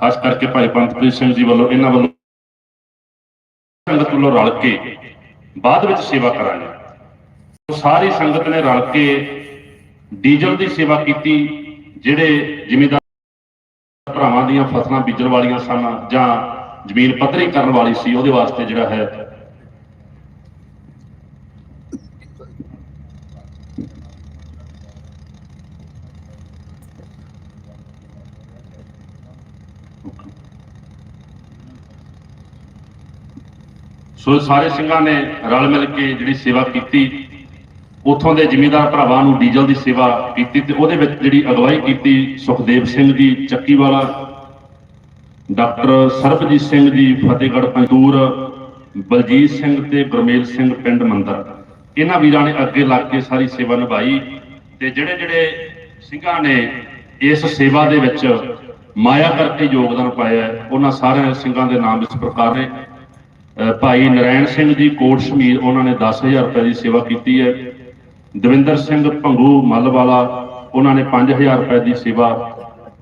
ਖਾਸ ਕਰਕੇ ਭਾਈ ਪੰਥਪ੍ਰੀਤ ਸਿੰਘ ਜੀ ਵੱਲੋਂ, ਇਹਨਾਂ ਵੱਲੋਂ ਸੰਗਤ ਵੱਲੋਂ ਰਲ ਕੇ ਬਾਅਦ ਵਿੱਚ ਸੇਵਾ ਕਰਾਂਗੇ। ਸਾਰੀ ਸੰਗਤ ਨੇ ਰਲ ਕੇ ਡੀਜ਼ਲ ਦੀ ਸੇਵਾ ਕੀਤੀ, ਜਿਹੜੇ ਜਿਮੀਦਾਰ ਭਰਾਵਾਂ ਦੀਆਂ ਫਸਲਾਂ ਬੀਜਣ ਵਾਲੀਆਂ ਸਨ ਜਾਂ ਜ਼ਮੀਨ ਪੱਧਰੀ ਕਰਨ ਵਾਲੀ ਸੀ, ਉਹਦੇ ਵਾਸਤੇ ਜਿਹੜਾ ਹੈ ਸੋ ਸਾਰੇ ਸਿੰਘਾਂ ਨੇ ਰਲ ਮਿਲ ਕੇ ਜਿਹੜੀ ਸੇਵਾ ਕੀਤੀ, ਉਥੋਂ ਦੇ ਜ਼ਿਮੀਂਦਾਰ ਭਰਾਵਾਂ ਨੂੰ ਡੀਜ਼ਲ ਦੀ ਸੇਵਾ ਕੀਤੀ ਤੇ ਉਹਦੇ ਵਿੱਚ ਜਿਹੜੀ ਅਗਵਾਈ ਕੀਤੀ ਸੁਖਦੇਵ ਸਿੰਘ ਜੀ ਚੱਕੀਵਾਲਾ ਡਾਕਟਰ ਸਰਬਜੀਤ ਸਿੰਘ ਜੀ, ਫਤਿਹਗੜ੍ਹ ਪੰਜੂਰ ਬਲਜੀਤ ਸਿੰਘ ਤੇ ਗੁਰਮੇਲ ਸਿੰਘ ਪਿੰਡ ਮੰਦਰ। ਇਹਨਾਂ ਵੀਰਾਂ ਨੇ ਅੱਗੇ ਲੱਗ ਕੇ ਸਾਰੀ ਸੇਵਾ ਨਿਭਾਈ ਤੇ ਜਿਹੜੇ ਜਿਹੜੇ ਸਿੰਘਾਂ ਨੇ ਇਸ ਸੇਵਾ ਦੇ ਵਿੱਚ ਮਾਇਆ ਕਰਕੇ ਯੋਗਦਾਨ ਪਾਇਆ ਹੈ, ਉਹਨਾਂ ਸਾਰਿਆਂ ਸਿੰਘਾਂ ਦੇ ਨਾਮ ਇਸ ਪ੍ਰਕਾਰ ਨੇ। ਭਾਈ ਨਰੈਣ ਸਿੰਘ ਜੀ ਕੋਟ ਸ਼ਮੀਰ ਉਹਨਾਂ ਨੇ 10000 ਰੁਪਏ ਦੀ ਸੇਵਾ ਕੀਤੀ ਹੈ। ਦਵਿੰਦਰ ਸਿੰਘ ਭੰਗੂ ਮੱਲਵਾਲਾ ਉਹਨਾਂ ਨੇ 5000 ਰੁਪਏ ਦੀ ਸੇਵਾ।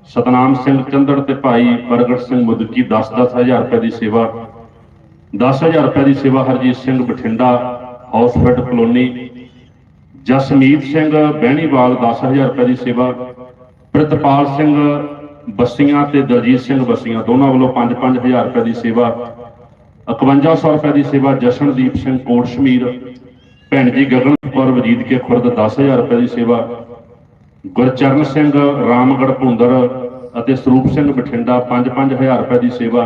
ਸਤਨਾਮ ਸਿੰਘ ਚੰਦੜ ਤੇ ਭਾਈ ਪ੍ਰਗਟ ਸਿੰਘ ਮੁਦਕੀ 10-10000 ਰੁਪਏ ਦੀ ਸੇਵਾ। 10000 ਰੁਪਏ ਦੀ ਸੇਵਾ ਹਰਜੀਤ ਸਿੰਘ ਬਠਿੰਡਾ ਹਾਊਸਫਿਟ ਕਲੋਨੀ। ਜਸਮੀਤ ਸਿੰਘ ਬਹਿਣੀਵਾਲ 10000 ਰੁਪਏ ਦੀ ਸੇਵਾ। ਪ੍ਰਿਤਪਾਲ ਸਿੰਘ ਬੱਸੀਆਂ ਤੇ ਦਲਜੀਤ ਸਿੰਘ ਬੱਸੀਆਂ ਦੋਨਾਂ ਵੱਲੋਂ 5-5000 ਰੁਪਏ ਦੀ ਸੇਵਾ 5100 ਰੁਪਏ ਦੀ ਸੇਵਾ ਜਸ਼ਨਦੀਪ ਸਿੰਘ ਕੋਟ ਸ਼ਮੀਰ, ਭੈਣ ਜੀ ਗਗਨਪੁਰ ਵਜੀਦ ਕੇ ਖੁਰਦ 10000 ਰੁਪਏ ਦੀ ਸੇਵਾ, ਗੁਰਚਰਨ ਸਿੰਘ ਰਾਮਗੜ੍ਹ ਭੁੰਦਰ ਅਤੇ ਸਰੂਪ ਸਿੰਘ ਬਠਿੰਡਾ 5-5000 ਰੁਪਏ ਦੀ ਸੇਵਾ,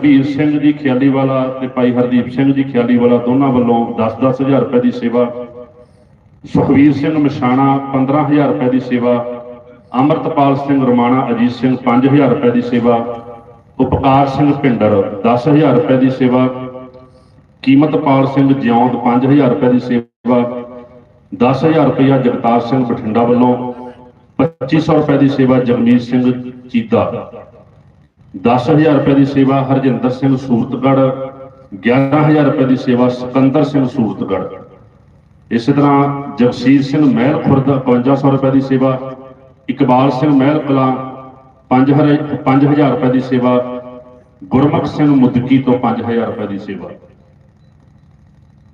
ਵੀਰ ਸਿੰਘ ਜੀ ਖਿਆਲੀਵਾਲਾ ਤੇ ਭਾਈ ਹਰਦੀਪ ਸਿੰਘ ਜੀ ਖਿਆਲੀਵਾਲਾ ਦੋਨਾਂ ਵੱਲੋਂ 10-10000 ਰੁਪਏ ਦੀ ਸੇਵਾ, ਸੁਖਵੀਰ ਸਿੰਘ ਮਸ਼ਾਣਾ 15000 ਰੁਪਏ ਦੀ ਸੇਵਾ ਅਮਰਤਪਾਲ ਸਿੰਘ ਰਮਾਣਾ, ਅਜੀਤ ਸਿੰਘ 5000 ਰੁਪਏ ਦੀ ਸੇਵਾ, ਉਪਕਾਰ ਸਿੰਘ ਭਿੰਡਰ 10000 ਰੁਪਏ ਦੀ ਸੇਵਾ, ਕੀਮਤਪਾਲ ਸਿੰਘ ਜਿਉਂਦ 5000 ਰੁਪਏ ਦੀ ਸੇਵਾ 10000 ਰੁਪਇਆ ਜਗਤਾਰ ਸਿੰਘ ਬਠਿੰਡਾ ਵੱਲੋਂ 2500 ਰੁਪਏ ਦੀ ਸੇਵਾ ਜਗਮੀਤ ਸਿੰਘ ਚੀਤਾ 10000 ਰੁਪਏ ਦੀ ਸੇਵਾ ਹਰਜਿੰਦਰ ਸਿੰਘ ਸੂਰਤਗੜ੍ਹ 11000 ਰੁਪਏ ਦੀ ਸੇਵਾ ਸਿਕੰਦਰ ਸਿੰਘ ਸੂਰਤਗੜ੍ਹ ਇਸੇ ਤਰ੍ਹਾਂ ਜਗਸੀਰ ਸਿੰਘ ਮਹਿਲ ਖੁਰਦ 5500 ਰੁਪਏ ਦੀ ਸੇਵਾ ਇਕਬਾਲ ਸਿੰਘ ਮਹਿਲ ਕਲਾਂ 5000 5000 ਰੁਪਏ ਦੀ ਸੇਵਾ, ਗੁਰਮੁਖ ਸਿੰਘ ਮੁਦਕੀ ਤੋਂ 5000 ਰੁਪਏ ਦੀ ਸੇਵਾ,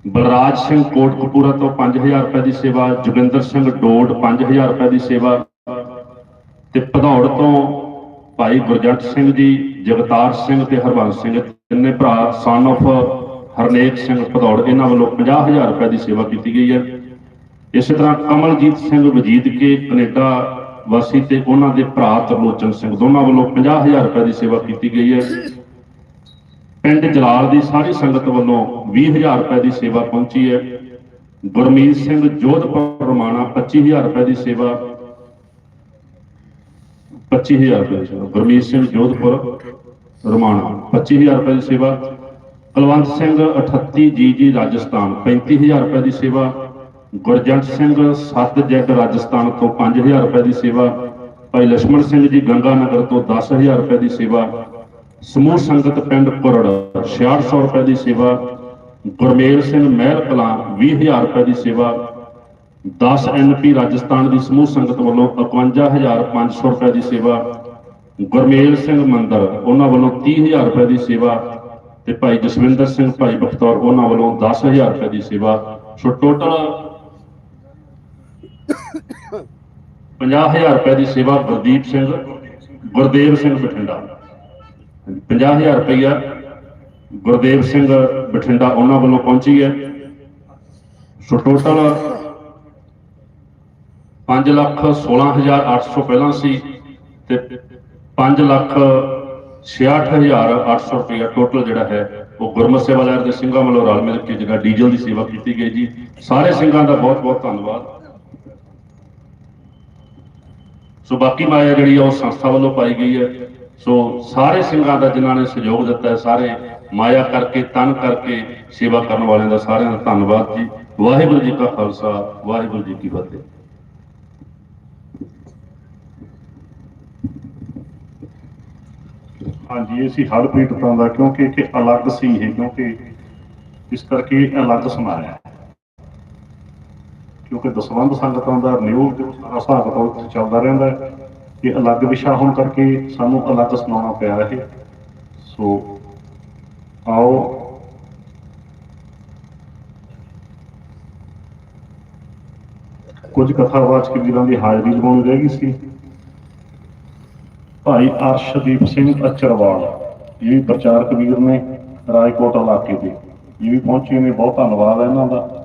ਬਲਰਾਜ ਸਿੰਘ ਕੋਟਕਪੂਰਾ ਤੋਂ 5000 ਰੁਪਏ ਦੀ ਸੇਵਾ, ਜੋਗਿੰਦਰ ਸਿੰਘ ਡੋਡ 5000 ਰੁਪਏ ਦੀ ਸੇਵਾ ਤੇ ਭਦੌੜ ਤੋਂ ਭਾਈ ਗੁਰਜੰਟ ਸਿੰਘ ਜੀ, ਜਗਤਾਰ ਸਿੰਘ ਤੇ ਹਰਬੰਸ ਸਿੰਘ, ਤਿੰਨੇ ਭਰਾ ਸਨ of ਹਰਨੇਕ ਸਿੰਘ ਭਦੌੜ, ਇਹਨਾਂ ਵੱਲੋਂ 50000 ਰੁਪਏ ਦੀ ਸੇਵਾ ਕੀਤੀ ਗਈ ਹੈ। ਇਸੇ ਤਰ੍ਹਾਂ ਕਮਲਜੀਤ ਸਿੰਘ ਵਜੀਦ ਕੇ ਕੈਨੇਡਾ ਵਾਸੀ ਤੇ ਉਹਨਾਂ ਦੇ ਭਰਾ ਤਰਲੋਚਨ ਸਿੰਘ, ਦੋਨਾਂ ਵੱਲੋਂ 50000 ਰੁਪਏ ਦੀ ਸੇਵਾ ਕੀਤੀ ਗਈ ਹੈ। ਪਿੰਡ ਜਲਾਲ ਦੀ ਸਾਰੀ ਸੰਗਤ ਵੱਲੋਂ 20000 ਰੁਪਏ ਦੀ ਸੇਵਾ ਪਹੁੰਚੀ ਹੈ। ਗੁਰਮੀਤ ਸਿੰਘ ਜੋਧਪੁਰ ਰਮਾਣਾ 25000 ਰੁਪਏ ਦੀ ਸੇਵਾ। 25000 ਰੁਪਏ ਦੀ ਸੇਵਾ। ਗੁਰਮੀਤ ਸਿੰਘ ਜੋਧਪੁਰ ਰਮਾਣਾ 25000 ਰੁਪਏ ਦੀ ਸੇਵਾ। ਕੁਲਵੰਤ ਸਿੰਘ 38 ਜੀ ਜੀ ਰਾਜਸਥਾਨ 35000 ਰੁਪਏ ਦੀ ਸੇਵਾ। ਗੁਰਜੰਟ ਸਿੰਘ ਸੱਤ ਸਤਜੈਗ ਰਾਜਸਥਾਨ ਤੋਂ 5000 ਰੁਪਏ ਦੀ ਸੇਵਾ, ਭਾਈ ਲక్ష్మణ ਸਿੰਘ ਜੀ ਗੰਗਾ ਨਗਰ ਤੋਂ 10000 ਰੁਪਏ ਦੀ ਸੇਵਾ, ਸਮੂਹ ਸੰਗਤ ਪਿੰਡ ਪੁਰੜ 6600 ਰੁਪਏ ਦੀ ਸੇਵਾ, ਗੁਰਮੇਲ ਸਿੰਘ ਮਹਿਲ ਕਲਾਂ 20000 ਰੁਪਏ ਦੀ ਸੇਵਾ 10 ਐਨਪੀ ਰਾਜਸਥਾਨ ਦੀ ਸਮੂਹ ਸੰਗਤ ਵੱਲੋਂ 51500 ਰੁਪਏ ਦੀ ਸੇਵਾ, ਗੁਰਮੇਲ ਸਿੰਘ ਮੰਦਰ, ਉਹਨਾਂ ਵੱਲੋਂ 30000 ਰੁਪਏ ਦੀ ਸੇਵਾ ਤੇ ਭਾਈ ਜਸਵਿੰਦਰ ਸਿੰਘ, ਭਾਈ ਬਖਤੌਰ, ਉਹਨਾਂ ਵੱਲੋਂ 10000 ਰੁਪਏ ਦੀ ਸੇਵਾ। ਸੋ ਟੋਟਲ 50000 ਰੁਪਏ ਦੀ ਸੇਵਾ ਗੁਰਦੀਪ ਸਿੰਘ, ਗੁਰਦੇਵ ਸਿੰਘ ਬਠਿੰਡਾ। 50000 ਰੁਪਇਆ ਗੁਰਦੇਵ ਸਿੰਘ ਬਠਿੰਡਾ ਉਹਨਾਂ ਵੱਲੋਂ ਪਹੁੰਚੀ ਹੈ। ਸੋ ਟੋਟਲ 5 ਲੱਖ 16800 ਪਹਿਲਾਂ ਸੀ ਤੇ 5 ਲੱਖ 66800 ਰੁਪਇਆ ਟੋਟਲ ਜਿਹੜਾ ਹੈ ਉਹ ਗੁਰਮਤਿ ਸੇਵਾ ਲਹਿਰ ਦੇ ਸਿੰਘਾਂ ਵੱਲੋਂ ਰਲ ਮਿਲ ਕੇ ਜਿਹੜਾ ਡੀਜ਼ਲ ਦੀ ਸੇਵਾ ਕੀਤੀ ਗਈ ਜੀ। ਸਾਰੇ ਸਿੰਘਾਂ ਦਾ ਬਹੁਤ ਬਹੁਤ ਧੰਨਵਾਦ। ਸੋ ਬਾਕੀ ਮਾਇਆ ਜਿਹੜੀ ਆ ਉਹ ਸੰਸਥਾ ਵੱਲੋਂ ਪਾਈ ਗਈ ਹੈ। ਸੋ ਸਾਰੇ ਸਿੰਘਾਂ ਦਾ ਜਿਨ੍ਹਾਂ ਨੇ ਸਹਿਯੋਗ ਦਿੱਤਾ ਹੈ, ਸਾਰੇ ਮਾਇਆ ਕਰਕੇ, ਤਨ ਕਰਕੇ ਸੇਵਾ ਕਰਨ ਵਾਲਿਆਂ ਦਾ ਸਾਰਿਆਂ ਦਾ ਧੰਨਵਾਦ ਜੀ। ਵਾਹਿਗੁਰੂ ਜੀ ਕਾ ਖਾਲਸਾ, ਵਾਹਿਗੁਰੂ ਜੀ ਕੀ ਫਤਿਹ। ਹਾਂਜੀ, ਇਹ ਸੀ ਹੜ੍ਹ ਪੀੜਤਾਂ ਦਾ, ਕਿਉਂਕਿ ਕਿ ਅਲੱਗ ਸੀ ਇਹ, ਕਿਉਂਕਿ ਇਸ ਕਰਕੇ ਇਹ ਅਲੱਗ ਸੁਣਾਇਆ। ਕਿਉਂਕਿ ਦਸਵੰਧ ਸੰਗਤਾਂ ਦਾ ਨਿਯੋਗ ਜੋ ਸਾਰਾ ਹਿਸਾਬ ਕਿਤਾਬ ਉੱਥੇ ਚੱਲਦਾ ਰਹਿੰਦਾ ਹੈ ਇਹ ਅਲੱਗ ਵਿਸ਼ਾ ਹੋਣ ਕਰਕੇ ਸਾਨੂੰ ਅਲੱਗ ਸੁਣਾਉਣਾ ਪਿਆ ਇਹ ਸੋ ਆਓ। ਕੁਝ ਕਥਾਵਾਚਕ ਵੀਰਾਂ ਦੀ ਹਾਜ਼ਰੀ ਲਵਾਉਣੀ ਰਹਿ ਗਈ ਸੀ। ਭਾਈ ਅਰਸ਼ਦੀਪ ਸਿੰਘ ਅਚਰਵਾਲ, ਇਹ ਵੀ ਪ੍ਰਚਾਰਕ ਵੀਰ ਨੇ ਰਾਏਕੋਟ ਇਲਾਕੇ ਦੇ। ਇਹ ਵੀ ਪਹੁੰਚੇ ਨੇ, ਬਹੁਤ ਧੰਨਵਾਦ ਹੈ ਇਹਨਾਂ ਦਾ।